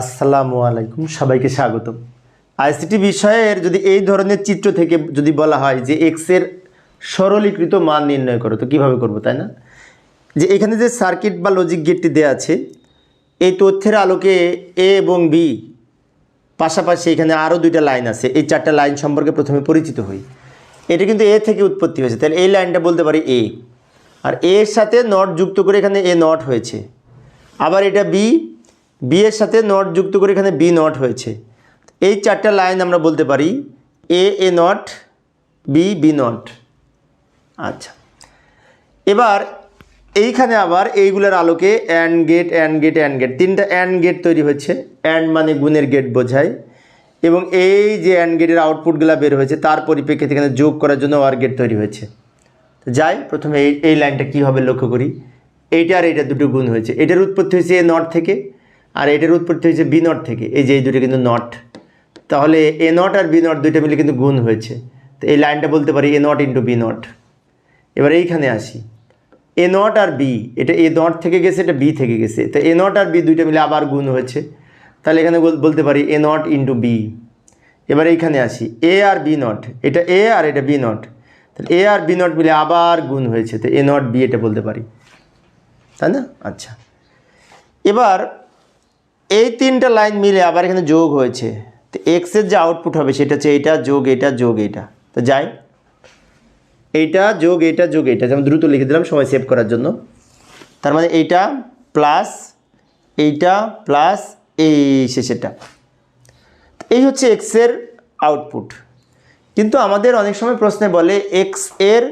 আসসালামু আলাইকুম, সবাইকে স্বাগতম। আইসিটি বিষয়ের যদি এই ধরনের চিত্র থেকে যদি বলা হয় যে এক্সের সরলীকৃত মান নির্ণয় করো, তো কীভাবে করব, তাই না? যে এখানে যে সার্কিট বা লজিক গেটটি দেওয়া আছে, এই তথ্যের আলোকে এ এবং বি পাশাপাশি এখানে আরও দুইটা লাইন আছে। এই চারটা লাইন সম্পর্কে প্রথমে পরিচিত হই। এটা কিন্তু এ থেকে উৎপত্তি হয়েছে। তাহলে এই লাইনটা বলতে পারি এ আর এর সাথে নট যুক্ত করে এখানে এ নট হয়েছে। আবার এটা বি বি এর সাথে নট যুক্ত করে এখানে বি নট হয়েছে। এই চারটা লাইন আমরা বলতে পারি A A not B B not আচ্ছা। এবার এইখানে আবার এইগুলোর আলোকে and gate and gate and gate তিনটা অ্যান্ড গেট তৈরি হচ্ছে অ্যান্ড মানে গুণের গেট বোঝায়। এবং এই যে অ্যান্ড গেটের আউটপুটগুলো বের হয়েছে, তার পরিপ্রেক্ষিতে এখানে যোগ করার জন্য ওয়ার গেট তৈরি হয়েছে। যাই, প্রথমে এই এই লাইনটা কী হবে লক্ষ্য করি। এইটা আর এইটা দুটো গুণ হয়েছে। এটার উৎপত্তি হয়েছে এ নট থেকে। আর এটার উৎপত্তি হয়েছে বি নট থেকে, এই যে এই দুটো কিন্তু নট। তাহলে এ নট আর বি নট দুইটা মিলে কিন্তু গুণ হয়েছে। তো এই লাইনটা বলতে পারি A not into B not. এবার এইখানে আসি। এ নট আর বি, এটা এ নট থেকে গেছে, এটা বি থেকে গেছে। তো এ নট আর বি দুইটা মিলে আবার গুণ হয়েছে। তাহলে এখানে বলতে পারি এ নট ইন্টু বি। এবার এইখানে আসি, এ আর বি নট, এটা এ আর এটা বি নট। তাহলে এ আর বি নট মিলে আবার গুণ হয়েছে, তো এ নট বি এটা বলতে পারি। তাই না? আচ্ছা। এবার এই তিনটা লাইন মিলে আবার এখানে যোগ হয়েছে। তো এক্সের যে আউটপুট হবে সেটা হচ্ছে এইটা যোগ এটা যোগ এটা তো যাই। এইটা যোগ এটা যোগ এটা যেমন দ্রুত লিখে দিলাম, সময় সেভ করার জন্য। তার মানে এইটা প্লাস এইটা প্লাস এই শেষেরটা। এই হচ্ছে এক্সের আউটপুট কিন্তু আমাদের অনেক সময় প্রশ্নে বলে এক্সের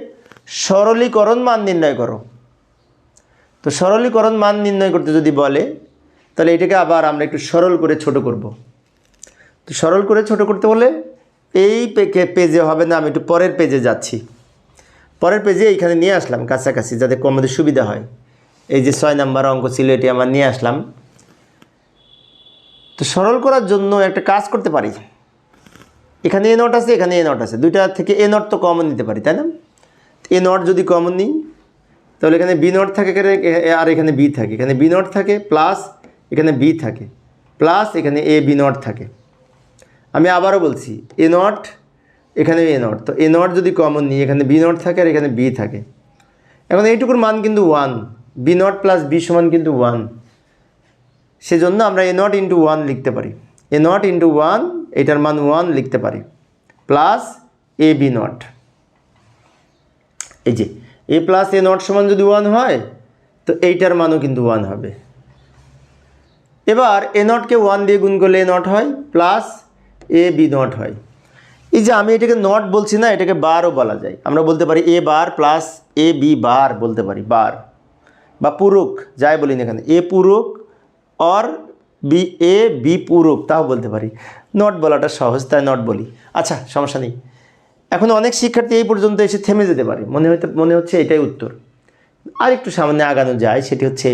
সরলীকরণ মান নির্ণয় করো। তো সরলীকরণ মান নির্ণয় করতে যদি বলে তাহলে এটাকে আবার আমরা একটু সরল করে ছোট করব। তো সরল করে ছোট করতে বলে এই পেজে হবে না, আমি একটু পরের পেজে যাচ্ছি। পরের পেজে এইখানে নিয়ে আসলাম কাছাকাছি, যাতে আমাদের সুবিধা হয়। এই যে ছয় নাম্বার অঙ্ক ছিল, এটি আমার নিয়ে আসলাম। তো সরল করার জন্য একটা কাজ করতে পারি। এখানে এ নট আছে, এখানে এ নট আছে। দুইটা থেকে এ নট তো কমন নিতে পারি, তাই না? এ নট যদি কমন নিই, তাহলে এখানে বি নট থাকে আর এখানে বি থাকে। এখানে বি নট থাকে প্লাস এখানে বি থাকে প্লাস এখানে এ বি নট থাকে। আমি আবারও বলছি এ নট এখানে এ নট তো এ নট যদি কমন নিই, এখানে বি নট থাকে আর এখানে বি থাকে। এখন এইটুকুর মান কিন্তু one B not plus B সমান কিন্তু ওয়ান সেজন্য আমরা এ নট ইন্টু ওয়ান লিখতে পারি। এ নট ইন্টু ওয়ান এটার মান ওয়ান লিখতে পারি। প্লাস এ বি নট এই যে এ প্লাস এ নট সমান যদি ওয়ান হয়, তো এইটার মানও কিন্তু ওয়ান হবে। এবার এ নটকে ওয়ান দিয়ে গুণ করলে এ নট হয় প্লাস এ বি নট হয়। এই যে আমি এটাকে নট বলছি না, এটাকে বারও বলা যায়। আমরা বলতে পারি এ বার প্লাস এ বি বার বলতে পারি, বার। বা পূরক, যাই বলি না এখানে এ পূরক অর বি, এ বি পূরক, তাও বলতে পারি। নট বলাটা সহজ, তাই নট বলি। আচ্ছা সমস্যা নেই। এখন অনেক শিক্ষার্থী এই পর্যন্ত এসে থেমে যেতে পারে। মনে হতে, মনে হচ্ছে এটাই উত্তর। আর একটু সামনে আগানো যায়, সেটি হচ্ছে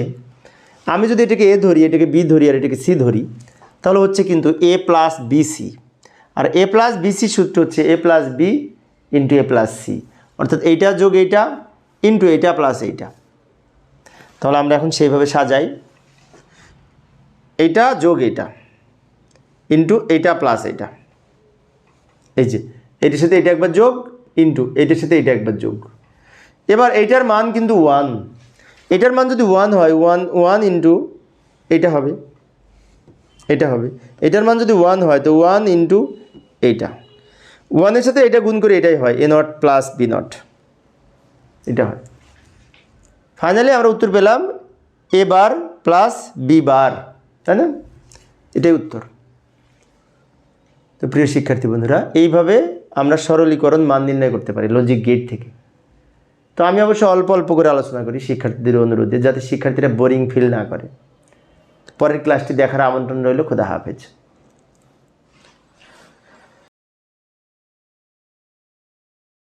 আমি যদি এটাকে এ ধরি, এটাকে বি ধরি আর এটাকে সি ধরি, তাহলে হচ্ছে কিন্তু এ প্লাস বি সি। আর এ প্লাস বি সি সূত্র হচ্ছে A plus B into A plus C. অর্থাৎ এইটা যোগ এইটা ইন্টু এইটা প্লাস এইটা। তাহলে আমরা এখন সেইভাবে সাজাই। এইটা যোগ এইটা ইন্টু এইটা প্লাস এইটা। এই যে এটার সাথে এটা একবার যোগ, ইন্টু এটার সাথে এটা একবার যোগ। এবার এইটার মান কিন্তু ওয়ান। এটার মান যদি ওয়ান হয় ওয়ান ওয়ান ইন্টু এটা হবে এটা হবে। এটার মান যদি ওয়ান হয়, তো ওয়ান ইন্টু এইটা। ওয়ানের সাথে এটা গুণ করে এটাই হয় A not plus B not এটা হয়। ফাইনালি আমরা উত্তর পেলাম এ বার প্লাস বি বার তাই না? এটাই উত্তর। তো প্রিয় শিক্ষার্থী বন্ধুরা, এইভাবে আমরা সরলীকরণ মান নির্ণয় করতে পারি লজিক গেট থেকে। তো আমি অবশ্য অল্প অল্প করে আলোচনা করি শিক্ষার্থীদের অনুরোধে যাতে শিক্ষার্থীরা বোরিং ফিল না করে। পরের ক্লাসটি দেখার আমন্ত্রণ রইল, খোদা হাফেজ।